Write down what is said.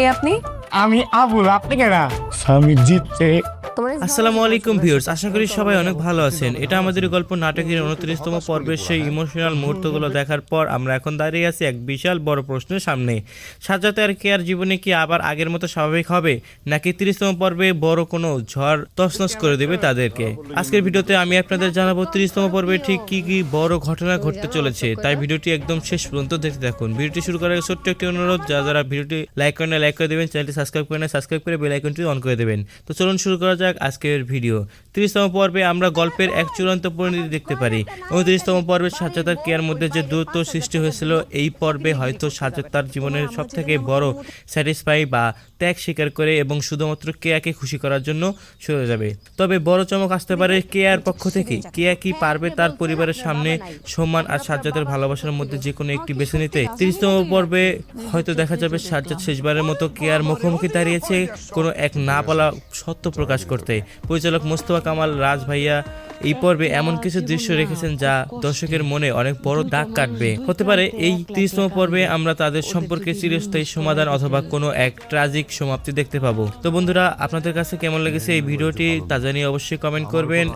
কে আপনি? আমি আবুল আপনি কেনা স্বামী জিতছে। আসসালামু আলাইকুম ভিউয়ার্স আশা করি সবাই অনেক ভালো আছেন। এটা আমাদের গল্প নাটকের উনত্রিশতম পর্বের সেই ইমোশনাল মুহূর্তগুলো দেখার পর আমরা এখন দাঁড়িয়ে আছি এক বিশাল বড় প্রশ্নের সামনে। সাজাতে আর কেয়ার জীবনে কি আবার আগের মতো স্বাভাবিক হবে? নাকি তিরিশতম পর্বে বড় কোনো ঝড় তছনছ করে দেবে তাদেরকে? আজকের ভিডিওতে আমি আপনাদের জানাব তিরিশতম পর্বে ঠিক কি কি বড় ঘটনা ঘটতে চলেছে। তাই ভিডিওটি একদম শেষ পর্যন্ত দেখতে থাকুন। ভিডিওটি শুরু করার ছোট্ট একটি অনুরোধ যারা যারা ভিডিওটি লাইক করে লাইক করে দেবেন চ্যানেলটি সাবস্ক্রাইব সাবস্ক্রাইব করে বেল আইকনটি অন করে দেবেন। তো চলুন শুরু করা যাক। আজকের ভিডিও। তিরিশতম পর্বে আমরা গল্পের এক চূড়ান্ত পরিণতি দেখতে পারি। উনত্রিশতম পর্বে সাজ্জাদ আর কেয়ার মধ্যে যে দূরত্ব সৃষ্টি হয়েছিল, এই পর্বে হয়তো সাজ্জাদ তার জীবনের সব থেকে বড় স্যাটিসফাই বা ত্যাগ স্বীকার করে এবং শুধুমাত্র কেয়াকে খুশি করার জন্য সরে যাবে। তবে বড় চমক আসতে পারে কেয়ার পক্ষ থেকে। কেয়া কি পারবে তার পরিবারের সামনে সম্মান আর সাজ্জাদের ভালোবাসার মধ্যে যে কোনো একটি বেছে নিতে? তিরিশতম পর্বে হয়তো দেখা যাবে সাজ্জাদ শেষবারের মতো কেয়ার মুখোমুখি দাঁড়িয়েছে। কোনো এক না বলা সত্য প্রকাশ করতে। পরিচালক মোস্তফা কামাল রাজ ভাইয়া এই পর্বে এমন কিছু দৃশ্য রেখেছেন যা দর্শকের মনে অনেক বড় দাগ কাটবে। হতে পারে এই তিরিশতম পর্বে আমরা তাদের সম্পর্কে চিরস্থায়ী সমাধান অথবা কোনো এক ট্রাজিক সমাপ্তি দেখতে পাবো। তো বন্ধুরা, আপনাদের কাছে কেমন লেগেছে এই ভিডিওটি তা জানিয়ে অবশ্যই কমেন্ট করবেন।